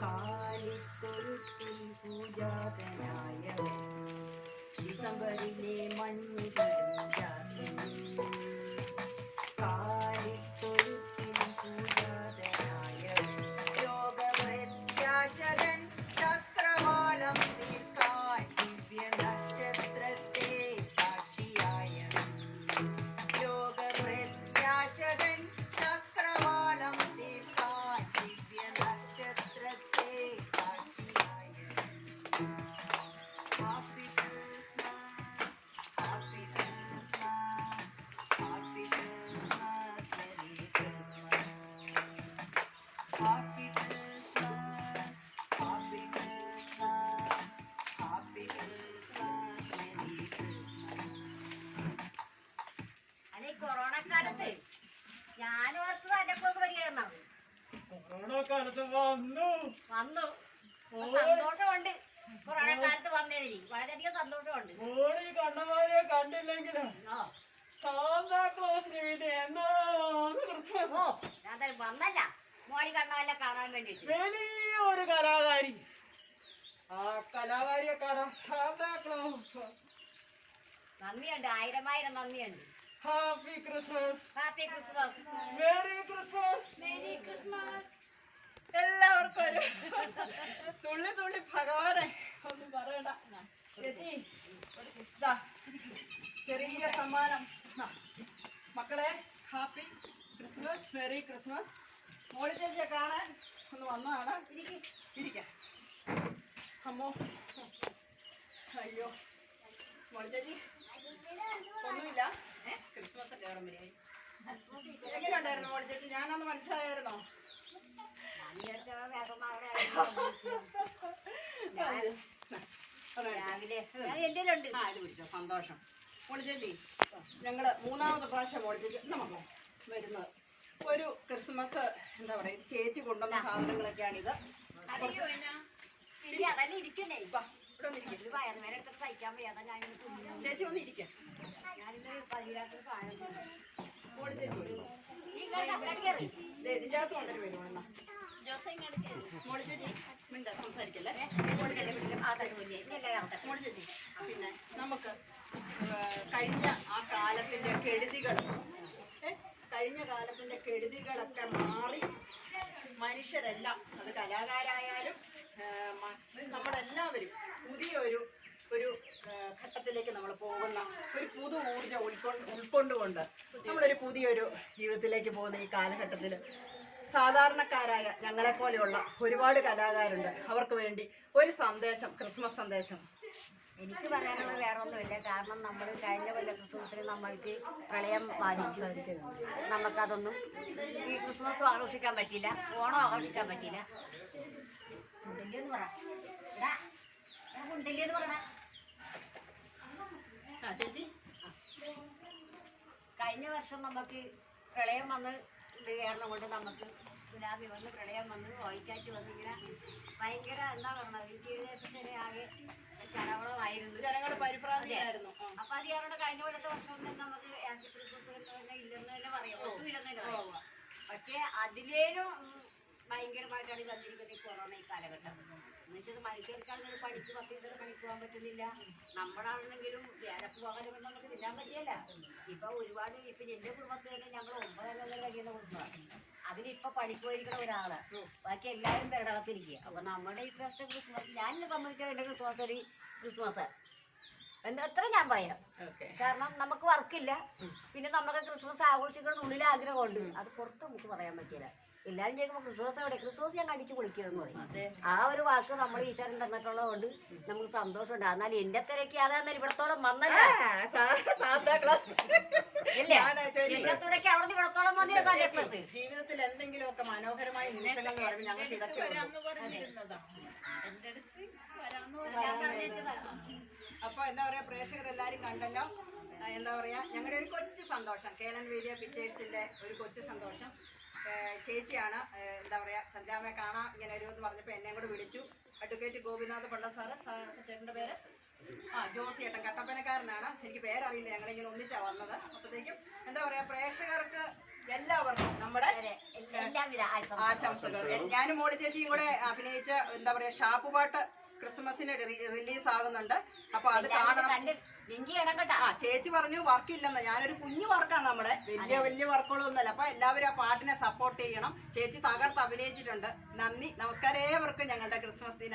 കാലിത്തൊഴുത്തിൽ പൂജാതനായവൻ ഡിസംബറിലെ മഞ്ഞിടും കാലത്ത് വന്നു. വന്നു. ഓ. സന്തോഷമുണ്ട്. കൊറോണ കാലത്ത് വന്നതിന് വളരെയധികം സന്തോഷമുണ്ട്. മോളി കണ്ടമാരെ കണ്ടില്ലെങ്കിലും വന്നല്ല. മോളി കാണാൻ വേണ്ടിട്ട് വലിയൊരു കലാകാരി. ആ കലാകാരിയെ കാണാൻ നന്ദിയുണ്ട്. ആയിരം ആയിരം നന്ദിയുണ്ട്. Happy Christmas. Happy Christmas. Merry Christmas merry Christmas എല്ലാവർക്കും ഒരു തുള്ളി തുള്ളി ഭഗവാനെ ഒന്നും പറയണ്ട ചേച്ചി ഇതാ, ചെറിയ സമ്മാനം. മക്കളെ happy Christmas merry Christmas. Molly ചേച്ചിയെ കാണാൻ ഒന്ന് വന്നതാണ്. ഇരിക്കാം. അമ്മോ. അയ്യോ. മോളി ചേച്ചി. ഒന്നുമില്ല. ഏ ക്രിസ്മസ് ഒക്കെ അവിടെ എങ്ങനെ ഉണ്ടായിരുന്നു മോളി ചേച്ചി? ഞാനൊന്ന് മനസ്സിലായായിരുന്നോ? രാവിലെ എന്റെ സന്തോഷം. മോളി ഞങ്ങൾ ഞങ്ങൾ മൂന്നാമത്തെ പ്രാവശ്യം മോളിച്ചേച്ചി നമുക്ക് വരുന്നത് ഒരു ക്രിസ്മസ് എന്താ പറയുക ചേച്ചി കൊണ്ടുവന്ന സാധനങ്ങളൊക്കെയാണിത് ഇരിക്ക്. ഇത്. ചേച്ചി ഒന്ന് ഇരിക്കാം ഞാനിന്ന് പതിനാറ് സാധനം തിന്നു. മോളി ചേച്ചി വരുമോ? നീ ഇങ്ങോട്ട് അങ്ങോട്ട് കേറ്. ദേ, ഇതിനകത്ത് കൊണ്ടുവരും വരുമോ പിന്നെ നമുക്ക് കഴിഞ്ഞ ആ കാലത്തിന്റെ കെടുതികൾ കഴിഞ്ഞ കാലത്തിന്റെ കെടുതികളൊക്കെ മാറി മനുഷ്യരെല്ലാം അത് കലാകാരായാലും നമ്മളെല്ലാവരും പുതിയൊരു ഒരു ഘട്ടത്തിലേക്ക് നമ്മൾ പോകുന്ന ഒരു പുതു ഊർജം ഉൾക്കൊണ്ട് ഉൾക്കൊണ്ടുകൊണ്ട് നമ്മളൊരു പുതിയൊരു ജീവിതത്തിലേക്ക് പോകുന്ന ഈ കാലഘട്ടത്തിൽ സാധാരണക്കാരായ ഞങ്ങളെ പോലെയുള്ള ഒരുപാട് കലാകാരുണ്ട്. അവർക്ക് വേണ്ടി ഒരു സന്ദേശം ക്രിസ്മസ് സന്ദേശം. എനിക്ക് പറയാനുള്ളത് വേറെ ഒന്നുമില്ല കാരണം നമ്മൾ കഴിഞ്ഞ കൊല്ലം ക്രിസ്മസിന് നമ്മൾക്ക് പ്രളയം ബാധിച്ചു. നമുക്കതൊന്നും ഈ ക്രിസ്മസ് ആഘോഷിക്കാൻ പറ്റില്ല ഓണം ആഘോഷിക്കാൻ പറ്റില്ല കഴിഞ്ഞ വർഷം നമുക്ക് പ്രളയം വന്ന് ഇത് കാരണം കൊണ്ട് നമുക്ക് സുനാമി വന്ന് പ്രളയം വന്ന് ഓയിക്കാറ്റ് വന്ന് ഇങ്ങനെ ഭയങ്കര എന്താ പറയണത്? വിദ്യാഭ്യാസത്തിന് ആകെ ചരവളമായിരുന്നു ജനങ്ങൾ പരിഭ്രാന്തിയായിരുന്നു. അപ്പൊ അത് കാരണം കഴിഞ്ഞ കൊല്ലത്തെ വർഷം തന്നെ നമുക്ക് ഇല്ലെന്ന് തന്നെ പറയാം. ഒന്നും ഇല്ലെന്ന് തന്നെ പറയാം. പക്ഷെ അതിലേലും ഭയങ്കരമായിട്ടാണ് വന്നിരിക്കുന്നത് ഈ കൊറോണ ഈ കാലഘട്ടം. എന്നുവെച്ചാൽ മനുഷ്യർക്കാണെങ്കിൽ പണിക്ക് പത്ത് ദിവസം പണിക്ക് പോകാൻ പറ്റുന്നില്ല. നമ്മളാണെന്നെങ്കിലും വേലക്ക് പോകാനും നമുക്ക് തിന്നാൻ പറ്റിയല്ല. ഇപ്പൊ ഒരുപാട് ഇപ്പൊ എന്റെ കുടുംബത്തിൽ തന്നെ ഞങ്ങൾ ഒമ്പതംഗങ്ങൾ കഴിയുന്ന കുടുംബമാണ് അതിലിപ്പൊ പണിക്ക് പോയിരിക്കുന്ന ഒരാൾ. ബാക്കി എല്ലാവരും പേരടകത്തിരിക്കുക അപ്പൊ നമ്മുടെ ഈ പ്രശ്നം ക്രിസ്മസ് ഞാൻ സംബന്ധിച്ച എന്റെ ക്രിസ്മസ് ഒരു ക്രിസ്മസ്. എന്താ ഞാൻ പറയാം കാരണം നമുക്ക് വർക്കില്ല പിന്നെ നമുക്ക് ക്രിസ്മസ് ആഘോഷിക്കണം ഉള്ളിൽ ആഗ്രഹമുണ്ട്. അത് പുറത്ത് നമുക്ക് പറയാൻ പറ്റില്ല. എല്ലാവരും ചോദിക്കുമ്പോൾ ക്രിസ്മസ് എവിടെ? ക്രിസ്മസ് ഞാൻ അടിച്ചു കുളിക്കുന്നു പറയും ആ ഒരു വാക്ക് നമ്മൾ ഈശ്വരൻ തന്നിട്ടുള്ളത് കൊണ്ട് നമുക്ക് സന്തോഷമുണ്ട്. എന്നാൽ എന്റെ തിരക്ക് അതാന്ന് ഇവിടത്തോളം വന്നല്ല. ജീവിതത്തിൽ എന്തെങ്കിലുമൊക്കെ മനോഹരമായ നിമിഷങ്ങൾ ഞങ്ങൾക്ക് ഇതൊക്കെ. അപ്പൊ എന്താ പറയാ പ്രേക്ഷകരെല്ലാരും കണ്ടല്ലോ. എന്താ പറയാ ഞങ്ങളുടെ ഒരു കൊച്ചു സന്തോഷം. കേരളൻ വീഡിയോ പിക്ചേഴ്സിന്റെ ഒരു കൊച്ചു സന്തോഷം. ചേച്ചിയാണ് എന്താ പറയാ ചന്ദ്രാമയെ കാണാം ഇങ്ങനെ ഒരു എന്ന് പറഞ്ഞപ്പോ എന്നെ കൂടെ വിളിച്ചു. അഡ്വക്കേറ്റ് ഗോപിനാഥ് പള്ള സാറ് സാർ ചേട്ടന്റെ പേര്? ആ ജോസ് ഏട്ടൻ കട്ടപ്പനക്കാരനാണ്. എനിക്ക് പേരറിയില്ല ഞങ്ങളിങ്ങനെ ഒന്നിച്ചാ വന്നത്. അപ്പോഴത്തേക്കും എന്താ പറയാ പ്രേക്ഷകർക്ക് എല്ലാവർക്കും നമ്മുടെ ആശംസകൾ. ഞാനും മോളി ചേച്ചിയും കൂടെ അഭിനയിച്ച എന്താ പറയാ ഷാപ്പ് പാട്ട് ക്രിസ്മസിന് റിലീസ് ആകുന്നുണ്ട് അപ്പൊ അത് കാണണം. ആ ചേച്ചി പറഞ്ഞു വർക്ക് ഇല്ലെന്ന് ഞാനൊരു കുഞ്ഞു വർക്കാണ് നമ്മുടെ. വലിയ വലിയ വർക്കുകളൊന്നുമല്ല. അപ്പൊ എല്ലാവരും ആ പാട്ടിനെ സപ്പോർട്ട് ചെയ്യണം. ചേച്ചി തകർത്ത് അഭിനയിച്ചിട്ടുണ്ട്. നന്ദി. നമസ്കാരം ഏവർക്കും ഞങ്ങളുടെ ക്രിസ്മസ് ദിന.